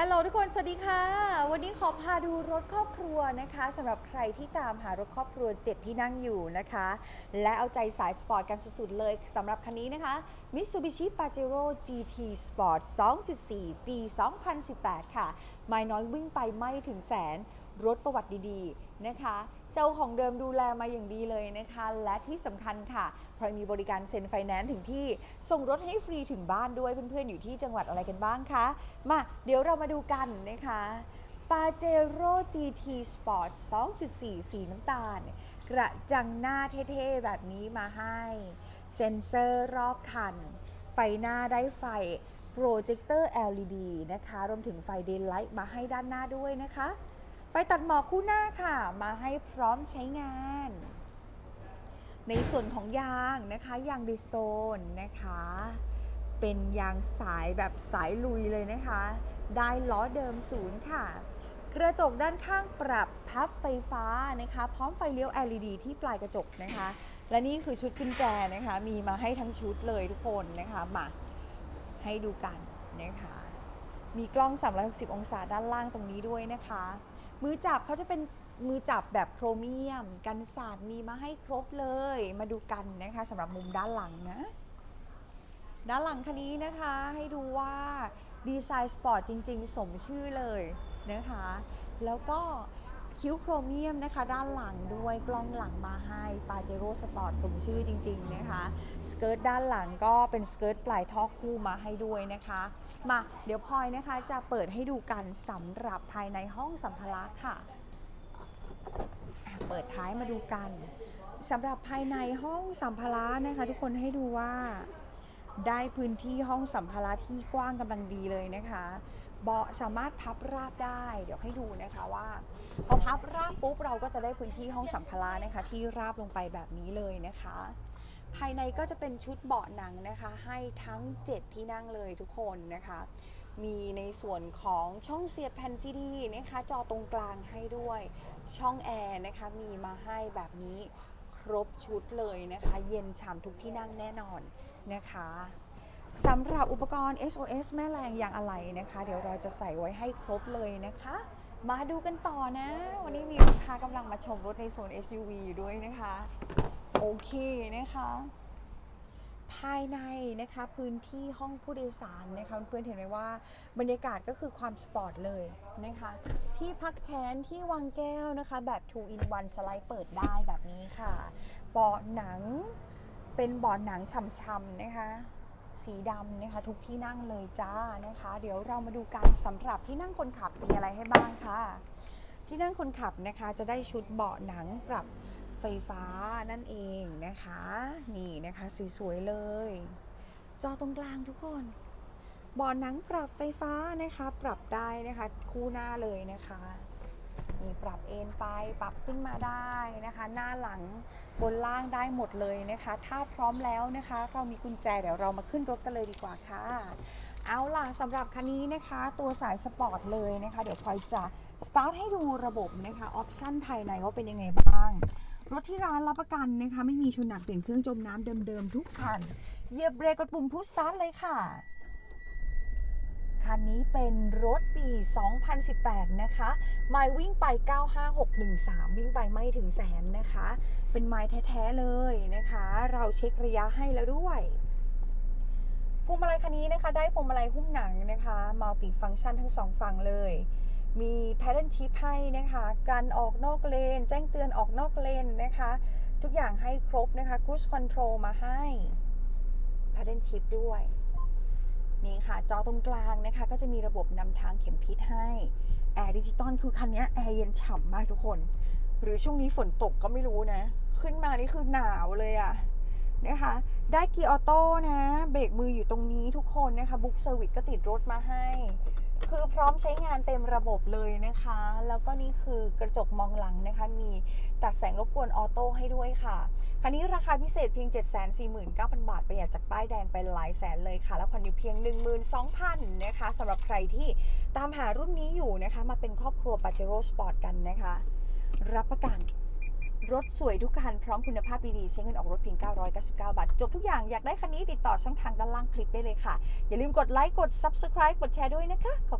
ฮัลโหลทุกคนสวัสดีค่ะ วันนี้ขอพาดูรถครอบครัวนะคะสำหรับใครที่ตามหารถครอบครัว 7 ที่นั่งอยู่นะคะ และเอาใจสายสปอร์ตกันสุดๆเลยสำหรับคันนี้นะคะ Mitsubishi Pajero GT Sport 2.4 ปี 2018 ค่ะ ไม่น้อยวิ่งไปไม่ถึงแสน รถประวัติดีๆนะคะ เจ้าของเดิมดูแลมาอย่างดีเลยนะคะ และที่สำคัญค่ะพอมีบริการเซ็นไฟแนนซ์ถึงที่ส่งรถให้ฟรีถึงบ้านด้วยเพื่อนๆอยู่ที่จังหวัดอะไรกันบ้างคะมาเดี๋ยวเรามาดูกันนะคะ Pajero GT Sport 2.4 สีน้ำตาล กระจังหน้าเท่ๆ แบบนี้มาให้ เซ็นเซอร์รอบคัน ไฟหน้าได้ไฟโปรเจคเตอร์ LED นะคะ รวมถึงไฟเดนไลท์มาให้ด้านหน้าด้วยนะคะ ไฟตัดหมอกคู่หน้าค่ะ มาให้พร้อมใช้งาน ในส่วนของยางนะคะ ยางดิสโตนนะคะ เป็นยางสายแบบสายลุยเลยนะคะ ได้ล้อเดิมศูนย์ค่ะ กระจกด้านข้างปรับพับไฟฟ้านะคะ พร้อมไฟเลี้ยว LED ที่ปลายกระจกนะคะ และนี่คือชุดกุญแจนะคะ มีมาให้ทั้งชุดเลยทุกคนนะคะมาให้ดูกันนะคะ มีกล้อง 360 องศาด้านล่างตรงนี้ด้วยนะคะ มือจับเขาจะเป็นมือจับแบบโครเมียม กันสาดมีมาให้ครบเลย มาดูกันนะคะสำหรับมุมด้านหลังนะ ด้านหลังคันนี้นะคะให้ดูว่าดีไซน์สปอร์ตจริง ๆ สมชื่อเลยนะคะ แล้วก็ คิ้วโครเมียมนะคะ ด้านหลังด้วยกล้องหลังมาให้ปาเจโร่สปอร์ตสมชื่อจริง ๆ นะคะ สเกิร์ตด้านหลังก็เป็นสเกิร์ตปลายท่อคู่มาให้ด้วยนะคะ มาเดี๋ยวพลอยนะคะจะเปิดให้ดูกันสำหรับภายในห้องสัมภาระค่ะอะเปิดท้ายมาดูกันสำหรับภายในห้องสัมภาระนะคะ ทุกคนให้ดูว่าได้พื้นที่ห้องสัมภาระที่กว้างกำลังดีเลยนะคะ เบาะสามารถพับราบได้ เดี๋ยวให้ดูนะคะว่าพอพับราบปุ๊บเราก็จะได้พื้นที่ห้องสัมภาระนะคะ ที่ราบลงไปแบบนี้เลยนะคะ ภายในก็จะเป็นชุดเบาะหนังนะคะ ให้ทั้ง 7 ที่นั่งเลยทุกคนนะคะ มีในส่วนของช่องเสียบแผ่นซีดีนะคะ จอตรงกลางให้ด้วย ช่องแอร์นะคะ มีมาให้แบบนี้ครบชุดเลยนะคะ เย็นฉ่ำทุกที่นั่งแน่นอนนะคะ สำหรับอุปกรณ์ SOS แม่แรงอย่างอะไรนะคะ เดี๋ยวเราจะใส่ไว้ให้ครบเลยนะคะ มาดูกันต่อนะ วันนี้มีลูกค้ากำลังมาชมรถในโซน SUV อยู่ด้วยนะคะ โอเคนะคะ ภายในนะคะพื้นที่ห้องผู้โดยสารนะคะเพื่อนเห็นไหมว่าบรรยากาศก็คือความสปอร์ตเลยนะคะ ที่พักแขนที่วางแก้วนะคะ แบบ 2 in 1สไลด์เปิดได้แบบนี้ค่ะเบาะหนังเป็นเบาะหนังช่ำๆนะคะ สีดำนะคะ ทุกที่นั่งเลยจ้านะคะ เดี๋ยวเรามาดูกันสำหรับที่นั่งคนขับมีอะไรให้บ้างค่ะ ที่นั่งคนขับนะคะจะได้ชุดเบาะหนังปรับไฟฟ้านั่นเองนะคะ นี่นะคะ สวยๆเลย จอตรงกลางทุกคนเบาะหนังปรับไฟฟ้านะคะ ปรับได้นะคะ คู่หน้าเลยนะคะ นี่ปรับเอนไปปรับขึ้นมาได้นะคะ หน้าหลังบนล่างได้หมดเลยนะคะ ถ้าพร้อมแล้วนะคะ เรามีกุญแจเดี๋ยวเรามาขึ้นรถกันเลยดีกว่าค่ะ เอาล่ะสำหรับคันนี้นะคะ ตัวสายสปอร์ตเลยนะคะ เดี๋ยวพลอยจะสตาร์ทให้ดูระบบนะคะออปชันภายในว่าเป็นยังไงบ้างรถที่ร้านรับประกันนะคะ ไม่มีชนหนักเปลี่ยนเครื่องจมน้ำเดิมๆทุกคันเหยียบเบรกกดปุ่มพุชสตาร์ทเลยค่ะ คันนี้เป็นรถปี 2018 นะคะไมล์วิ่งไป 95613 วิ่งไปไม่ถึงแสนนะคะ เป็นไมล์แท้ ๆ เลยนะคะ เราเช็คระยะให้แล้วด้วยพวงมาลัยคันนี้นะคะ ได้พวงมาลัยหุ้มหนังนะคะมัลติฟัง c t ชันทั้งสองฝั่งเลย มีแพดเดิลชิพให้นะคะการออกนอกเลน แจ้งเตือนออกนอกเลนนะคะ ทุกอย่างให้ครบนะคะครู i คอนโทรลมาให้แพดเดิลชิพด้วย นี่ค่ะ จอตรงกลางนะคะ ก็จะมีระบบนำทางเข็มทิศให้แอร์ดิจิตอลคือคันนี้แอร์เย็นฉ่ำมากทุกคน หรือช่วงนี้ฝนตกก็ไม่รู้นะ ขึ้นมานี่คือหนาวเลยอะนะคะ ได้เกียร์ออโต้นะ เบรกมืออยู่ตรงนี้ทุกคนนะคะบุ๊กเซอร์วิสก็ติดรถมาให้ คือพร้อมใช้งานเต็มระบบเลยนะคะ แล้วก็นี่คือกระจกมองหลังนะคะ มีตัดแสงรบกวนออโต้ให้ด้วยค่ะ คันนี้ราคาพิเศษเพียง 749,000 บาท ประหยัดจากป้ายแดงไปหลายแสนเลยค่ะ แล้วผ่อนอยู่เพียง 12,000นะคะสำหรับใครที่ตามหารุ่นนี้อยู่นะคะ มาเป็นครอบครัว Pajero Sport กันนะคะ รับประกัน รถสวยทุกคันพร้อมคุณภาพดีๆ ใช้เงินออกรถเพียง 999 บาท จบทุกอย่าง อยากได้คันนี้ติดต่อช่องทางด้านล่างคลิปได้เลยค่ะ อย่าลืมกดไลค์ กด Subscribe กดแชร์ด้วยนะคะขอบ